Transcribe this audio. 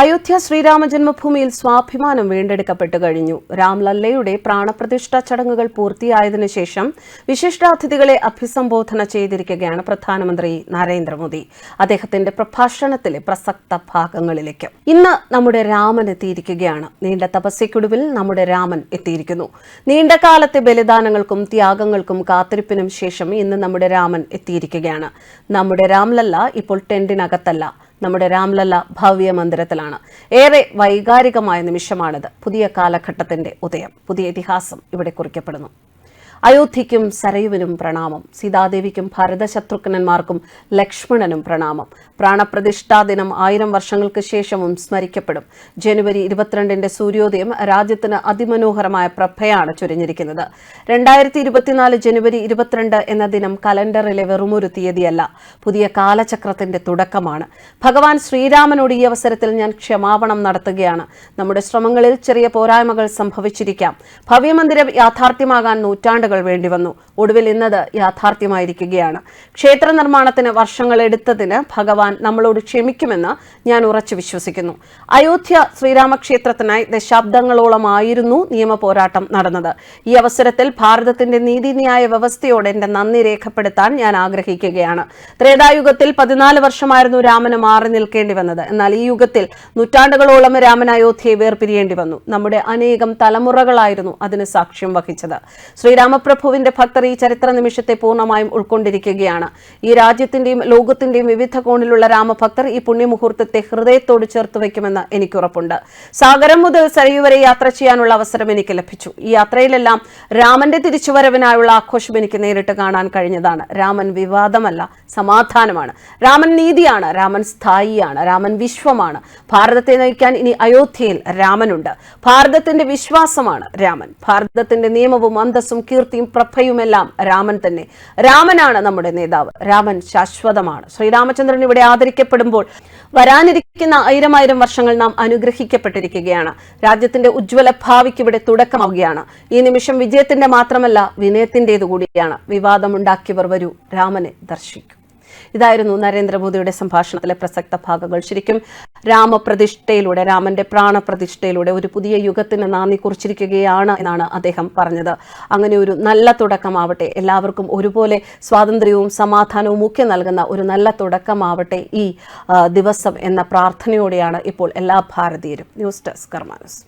അയോധ്യ ശ്രീരാമ ജന്മഭൂമിയിൽ സ്വാഭിമാനം വീണ്ടെടുക്കപ്പെട്ടു കഴിഞ്ഞു. രാംലല്ലയുടെ പ്രാണപ്രതിഷ്ഠാ ചടങ്ങുകൾ പൂർത്തിയായതിനു ശേഷം വിശിഷ്ടാതിഥികളെ അഭിസംബോധന ചെയ്തിരിക്കുകയാണ് പ്രധാനമന്ത്രി നരേന്ദ്രമോദി. അദ്ദേഹത്തിന്റെ പ്രഭാഷണത്തിലെ പ്രസക്ത ഭാഗങ്ങളിലേക്ക്. ഇന്ന് നമ്മുടെ രാമൻ എത്തിയിരിക്കുകയാണ്. നീണ്ട തപസ്യക്കൊടുവിൽ നമ്മുടെ രാമൻ എത്തിയിരിക്കുന്നു. നീണ്ട കാലത്തെ ബലിദാനങ്ങൾക്കും ത്യാഗങ്ങൾക്കും കാത്തിരിപ്പിനും ശേഷം ഇന്ന് നമ്മുടെ രാമൻ എത്തിയിരിക്കുകയാണ്. നമ്മുടെ രാംലല്ല ഇപ്പോൾ ടെന്റിനകത്തല്ല. നമ്മുടെ രാംലല്ല ഭവ്യ മന്ദിരത്തിലാണ്. ഏറെ വൈകാരികമായ നിമിഷമാണിത്. പുതിയ കാലഘട്ടത്തിന്റെ ഉദയം. പുതിയ ഇതിഹാസം ഇവിടെ കുറിക്കപ്പെടുന്നു. അയോധ്യയ്ക്കും സരയുവിനും പ്രണാമം. സീതാദേവിക്കും ഭരതശത്രുഘ്നന്മാർക്കും ലക്ഷ്മണനും പ്രണാമം. പ്രാണപ്രതിഷ്ഠാ ദിനം ആയിരം വർഷങ്ങൾക്ക് ശേഷവും സ്മരിക്കപ്പെടും. ജനുവരി ഇരുപത്തിരണ്ടിന്റെ സൂര്യോദയം രാജ്യത്തിന് അതിമനോഹരമായ പ്രഭയാണ് ചൊരിഞ്ഞിരിക്കുന്നത്. രണ്ടായിരത്തി ഇരുപത്തിനാല് ജനുവരി ഇരുപത്തിരണ്ട് എന്ന ദിനം കലണ്ടറിലെ വെറുമൊരു തീയതിയല്ല. പുതിയ കാലചക്രത്തിന്റെ തുടക്കമാണ്. ഭഗവാൻ ശ്രീരാമനോട് ഈ അവസരത്തിൽ ഞാൻ ക്ഷമാപണം നടത്തുകയാണ്. നമ്മുടെ ശ്രമങ്ങളിൽ ചെറിയ പോരായ്മകൾ സംഭവിച്ചിരിക്കാം. ഭവ്യമന്ദിരം യാഥാർത്ഥ്യമാകാൻ നൂറ്റാണ്ടുകൾ വേണ്ടി വന്നു. ഒടുവിൽ ഇന്നത് യാഥാർത്ഥ്യമായിരിക്കുകയാണ്. ക്ഷേത്ര നിർമ്മാണത്തിന് വർഷങ്ങൾ എടുത്തതിന് ഭഗവാൻ നമ്മളോട് ക്ഷമിക്കുമെന്ന് ഞാൻ ഉറച്ചു വിശ്വസിക്കുന്നു. അയോധ്യ ശ്രീരാമക്ഷേത്രത്തിനായി ദശാബ്ദങ്ങളോളമായിരുന്നു നിയമ പോരാട്ടം നടന്നത്. ഈ അവസരത്തിൽ ഭാരതത്തിന്റെ നീതിന്യായ വ്യവസ്ഥയോട് എന്റെ നന്ദി രേഖപ്പെടുത്താൻ ഞാൻ ആഗ്രഹിക്കുകയാണ്. ത്രേതായുഗത്തിൽ പതിനാല് വർഷമായിരുന്നു രാമന് മാറി നിൽക്കേണ്ടി വന്നത്. എന്നാൽ ഈ യുഗത്തിൽ നൂറ്റാണ്ടുകളോളം രാമൻ അയോധ്യയെ വേർപിരിയേണ്ടി വന്നു. നമ്മുടെ അനേകം തലമുറകളായിരുന്നു അതിന് സാക്ഷ്യം വഹിച്ചത്. ശ്രീരാമപ്രഭുവിന്റെ ഭക്തർ ഈ ചരിത്ര നിമിഷത്തെ പൂർണമായും ഉൾക്കൊണ്ടിരിക്കുകയാണ്. ഈ രാജ്യത്തിന്റെയും ലോകത്തിന്റെയും വിവിധ കോണിലുള്ള രാമഭക്തർ ഈ പുണ്യമുഹൂർത്തത്തെ ഹൃദയത്തോട് ചേർത്ത് വയ്ക്കുമെന്ന് എനിക്കുറപ്പുണ്ട്. സാഗരം മുതൽ സരയു വരെ യാത്ര ചെയ്യാനുള്ള അവസരം എനിക്ക് ലഭിച്ചു. ഈ യാത്രയിലെല്ലാം രാമന്റെ തിരിച്ചുവരവിനായുള്ള ആഘോഷം എനിക്ക് നേരിട്ട് കാണാൻ കഴിഞ്ഞതാണ്. രാമൻ വിവാദമല്ല സമാധാനമാണ്. രാമൻ നീതിയാണ് രാമൻ സ്ഥായിയാണ് രാമൻ വിശ്വമാണ്. ഭാരതത്തെ നയിക്കാൻ ഇനി അയോധ്യയിൽ രാമനുണ്ട്. ഭാരതത്തിന്റെ വിശ്വാസമാണ് രാമൻ. ഭാരതത്തിന്റെ നിയമവും അന്തസ്സും കീർത്തിയും പ്രഭയുമെല്ലാം രാമൻ തന്നെ. രാമനാണ് നമ്മുടെ നേതാവ്. രാമൻ ശാശ്വതമാണ്. ശ്രീരാമചന്ദ്രൻ ഇവിടെ ആദരിക്കപ്പെടുമ്പോൾ വരാനിരിക്കുന്ന ആയിരം ആയിരം വർഷങ്ങൾ നാം അനുഗ്രഹിക്കപ്പെട്ടിരിക്കുകയാണ്. രാജ്യത്തിന്റെ ഉജ്ജ്വല ഭാവിക്ക് ഇവിടെ തുടക്കമാവുകയാണ്. ഈ നിമിഷം വിജയത്തിന്റെ മാത്രമല്ല വിനയത്തിന്റേതു കൂടിയാണ് വിവാദമുണ്ടാക്കിയവർ വരൂ. രാമനെ ദർശിക്കും. ഇതായിരുന്നു നരേന്ദ്രമോദിയുടെ സംഭാഷണത്തിലെ പ്രസക്ത ഭാഗങ്ങൾ. ശരിക്കും രാമപ്രതിഷ്ഠയിലൂടെ രാമന്റെ പ്രാണപ്രതിഷ്ഠയിലൂടെ ഒരു പുതിയ യുഗത്തിന് നാന്ദി കുറിച്ചിരിക്കുകയാണ് എന്നാണ് അദ്ദേഹം പറഞ്ഞത്. അങ്ങനെ ഒരു നല്ല തുടക്കമാവട്ടെ എല്ലാവർക്കും ഒരുപോലെ സ്വാതന്ത്ര്യവും സമാധാനവും ഒക്കെ നൽകുന്ന ഒരു നല്ല തുടക്കമാവട്ടെ ഈ ദിവസം എന്ന പ്രാർത്ഥനയോടെയാണ് ഇപ്പോൾ എല്ലാ ഭാരതീയരും. News desk കർമാനസ്.